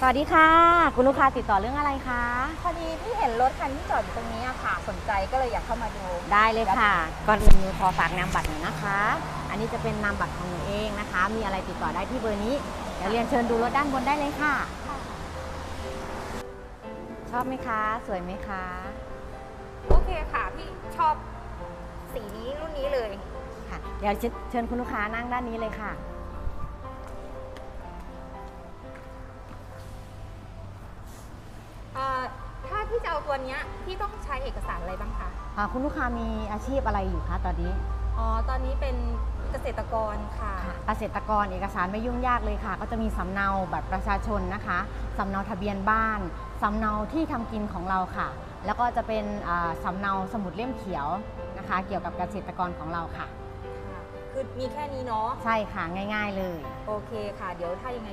สวัสดีค่ะ คุณลูกค้าติดต่อเรื่องอะไรคะ พอดีที่เห็นรถคันที่จอดอยู่ตรงนี้อะค่ะ สนใจก็เลยอยากเข้ามาดู ได้เลยค่ะ ก่อนอื่นหนูขอฝากนามบัตรหน่อยนะคะ อันนี้จะเป็นนามบัตรของหนูเองนะคะ มีอะไรติดต่อได้ที่เบอร์นี้ เดี๋ยวเรียนเชิญดูรถด้านบนได้เลยค่ะ ชอบไหมคะ สวยไหมคะ โอเคค่ะ พี่ชอบสีนี้รุ่นนี้เลย ค่ะ เดี๋ยวเชิญคุณลูกค้านั่งด้านนี้เลยค่ะ ตัวเนี้ยพี่ต้องใช้เอกสารอะไรบ้างคะอ่าคุณลูกค้ามีอาชีพอะไรอยู่คะตอนนี้ อ๋อตอนนี้เป็นเกษตรกรค่ะค่ะ เกษตรกรเอกสารไม่ยุ่งยากเลยค่ะ ก็จะมีสำเนาบัตรประชาชนนะคะสำเนาทะเบียนบ้านสำเนาที่ทำกินของเราค่ะ แล้วก็จะเป็นอ่าสำเนาสมุดเล่มเขียวนะคะ เกี่ยวกับเกษตรกรของเราค่ะค่ะ คือมีแค่นี้เนาะใช่ค่ะง่าย ๆเลย โอเคค่ะ เดี๋ยวถ้ายังไง